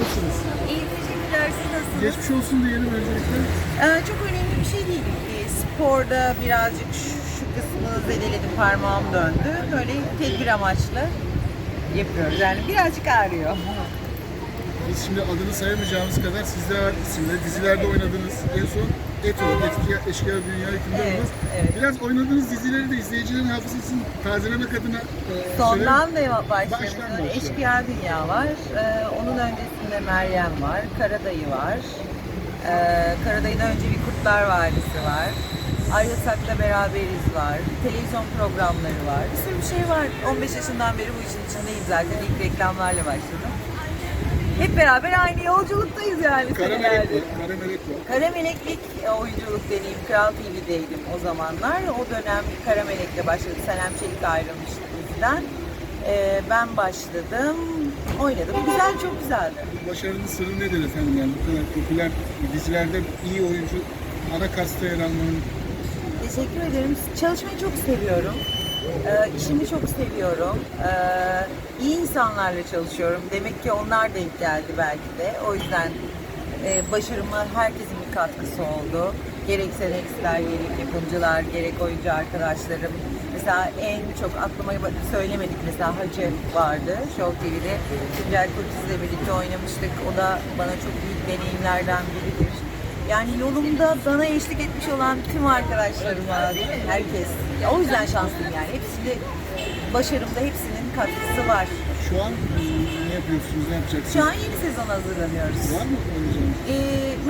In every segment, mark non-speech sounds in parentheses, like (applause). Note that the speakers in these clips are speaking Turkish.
Nasılsınız? İyi teşekkürler. Siz nasılsınız? Geçmiş olsun diyelim öncelikle. Ee, çok önemli bir şey değil. Ee, sporda birazcık şu, şu kısmı zedeledi, parmağım döndü. Böyle tedbir amaçlı yapıyoruz. Yani birazcık ağrıyor. Biz şimdi adını sayamayacağımız kadar sizde var isimde. Dizilerde oynadınız. En son Eto, Etki Eşkıya Dünya hükümdarınız. Evet, evet. Biraz oynadığınız dizileri de izleyicilerin hafızasını tazelemek adına e, Sondan da başlayalım. Eşkıya Dünya var. Ee, onun öncesinde Meryem var. Karadayı var. Ee, Karadayı'dan önce bir Kurtlar Vadisi var. Ayrılsak'la beraberiz var. Televizyon programları var. Bir sürü bir şey var. 15 yaşından beri bu işin içindeyim zaten. İlk reklamlarla başladım. Hep beraber aynı yolculuktayız yani. Kara Melek senelerde. var. Kara Melek var. Kara Meleklik e, oyunculuk deneyim. Kral TV'deydim o zamanlar. O dönem Kara Melek'le başladı. Senem Çelik ayrılmıştı bizden. Ee, ben başladım. Oynadım. Güzel, çok güzeldi. Bu başarının sırrı nedir efendim? Yani bu kadar popüler dizilerde iyi oyuncu ana kasta yer almanın Teşekkür ederim. Çalışmayı çok seviyorum. Ee, işimi çok seviyorum. Ee, iyi insanlarla çalışıyorum. Demek ki onlar denk geldi belki de. O yüzden e, başarıma herkesin bir katkısı oldu. Gerek senaristler, gerek yapımcılar, gerek oyuncu arkadaşlarım. Mesela en çok aklıma söylemedik mesela Hacı vardı Show TV'de. Tuncel Kurtiz'le birlikte oynamıştık. O da bana çok büyük deneyimlerden biridir. Yani yolumda bana eşlik etmiş olan tüm arkadaşlarıma, herkes. Ya o yüzden şanslıyım yani. Hepsi başarımda hepsinin katkısı var. şu an e, ne yapıyorsunuz, ne yapacaksınız? Şu an yeni sezon hazırlanıyoruz. Var mı oynayacağınız? Ee,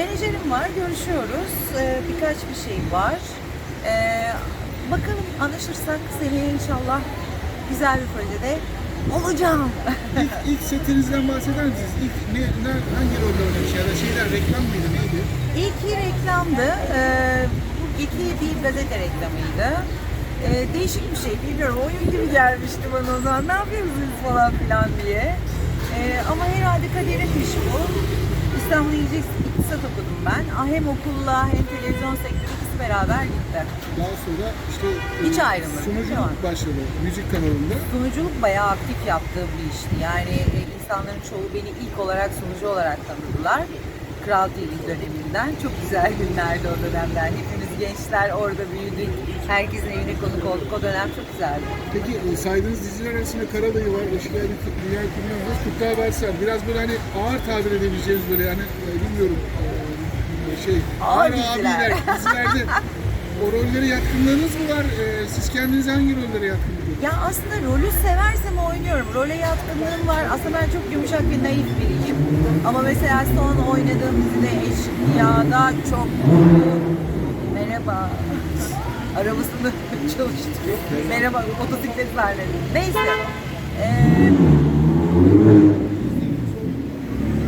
menajerim var, görüşüyoruz. Ee, birkaç bir şey var. Ee, bakalım anlaşırsak seneye inşallah güzel bir projede olacağım. İlk, (laughs) ilk setinizden bahseder misiniz? İlk ne, ne, hangi rolde oynamış ya da şeyler reklam mıydı neydi? İlki reklamdı. Ee, iki bir gazete reklamıydı. Ee, değişik bir şey bilmiyorum. Oyun gibi gelmişti bana o zaman. Ne yapıyorsunuz falan filan diye. Ee, ama herhalde kaderimmiş bu. İstanbul İngilizce İktisat okudum ben. Ah, Hem okulla hem televizyon sektörü ikisi beraber gitti. Daha sonra işte e, Hiç ayrılmadı, sunuculuk devam. başladı müzik kanalında. Sunuculuk bayağı aktif yaptığım bir işti. Yani e, insanların çoğu beni ilk olarak sunucu olarak tanıdılar. Kral TV döneminden. Çok güzel günlerdi o dönemler. Hepimiz gençler orada büyüdük. Herkesin evine konuk olduk. O dönem çok güzeldi. Peki e, saydığınız diziler arasında Karadayı var, Eşkıya Dünya Hükümdarı var, Kurtlar var. Biraz böyle hani ağır tabir edebileceğimiz böyle yani e, bilmiyorum e, şey Ağır diziler. abiler (laughs) dizilerde o rolleri yatkınlığınız mı var? Siz kendiniz hangi rollere yatkın buluyorsunuz? Ya aslında rolü seversem oynuyorum. Role yatkınlığım var. Aslında ben çok yumuşak ve naif biriyim. Ama mesela son oynadığım dizide Eşkıya'da çok merhaba arabasını (laughs) çalıştırıyor. Merhaba motosiklet sahnesi. Neyse. Ee,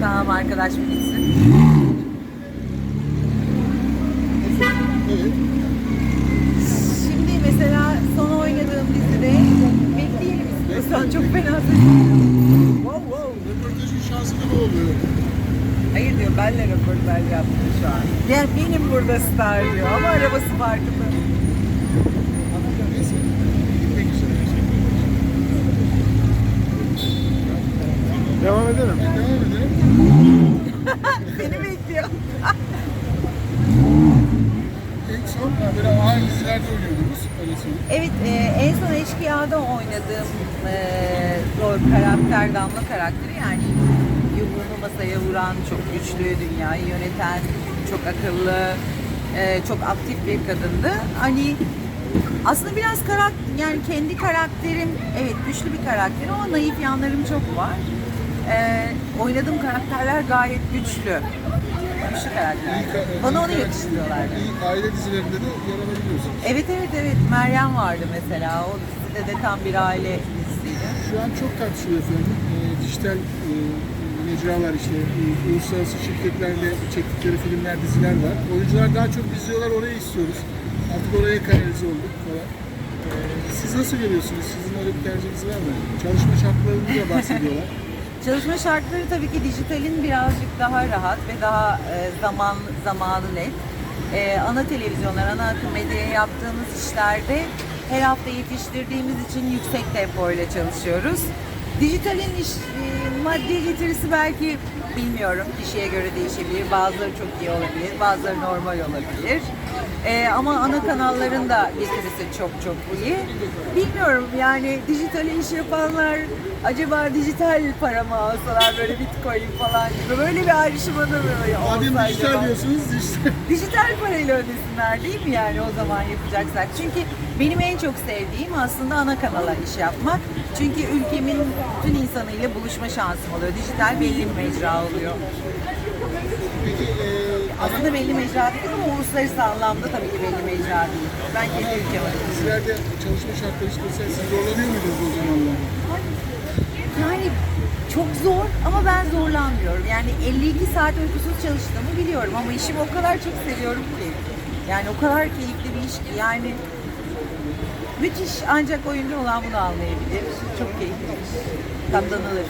tamam arkadaş. Evet. Şimdi mesela son oynadığım dizide bekleyelim istiyorsan çok fena sesim. Wow wow. Röportajın şansı da ne oluyor? Hayır diyor benle röportaj yaptım şu an. Ya benim burada star diyor ama arabası farkında. Devam edelim. Devam edelim. Seni bekliyor. En son böyle ağır dizilerde oynuyordunuz. Öyle söyleyeyim. Evet e, en son Eşkıya'da oynadığım e, rol karakter Damla karakteri yani yumruğunu masaya vuran, çok güçlü, dünyayı yöneten, çok akıllı, e, çok aktif bir kadındı. Hani aslında biraz karakter, yani kendi karakterim, evet güçlü bir karakter ama naif yanlarım çok var. E, oynadığım karakterler gayet güçlü. Güçlü karakterler. İyi Bana iyi onu yakıştırıyorlardı. İyi aile dizilerinde de yer alabiliyorsunuz. Evet evet evet Meryem vardı mesela o dizide de tam bir aile dizisiydi. Şu an çok tartışılıyor efendim. E, dijital e, mecralar işte uluslararası şirketlerle çektikleri filmler, diziler var. Oyuncular daha çok izliyorlar, orayı istiyoruz. Artık oraya kanalize olduk falan. E, siz nasıl görüyorsunuz? Sizin öyle bir tercihiniz var mı? Çalışma şartlarını da bahsediyorlar. (laughs) Çalışma şartları tabii ki dijitalin birazcık daha rahat ve daha e, zaman zamanı net. E, ana televizyonlar, ana akım medyaya yaptığımız işlerde her hafta yetiştirdiğimiz için yüksek tempo ile çalışıyoruz. Dijitalin iş, e, maddi getirisi belki Bilmiyorum. Kişiye göre değişebilir. Bazıları çok iyi olabilir. Bazıları normal olabilir. Ee, ama ana kanalların da getirisi çok çok iyi. Bilmiyorum yani dijital iş yapanlar acaba dijital para mı alsalar böyle bitcoin falan gibi böyle bir ayrışma da böyle Madem olsa dijital acaba? diyorsunuz dijital. Dijital parayla ödesinler değil mi yani o zaman yapacaksak? Çünkü benim en çok sevdiğim aslında ana kanala iş yapmak. Çünkü ülkemin bütün insanıyla buluşma şansım oluyor. Dijital belli bir mecra oluyor. Peki e, Aslında belli mecra değil ama uluslararası anlamda tabii ki belli mecra değil. Ben kendi ülkem adına. dizilerde çalışma şartları işte siz zorlanıyor muydunuz o zamanlar? Yani çok zor ama ben zorlanmıyorum. Yani 52 saat uykusuz çalıştığımı biliyorum ama işimi o kadar çok seviyorum ki. Yani o kadar keyifli bir iş ki yani müthiş ancak oyuncu olan bunu anlayabilir. Çok keyifli. Katlanılır.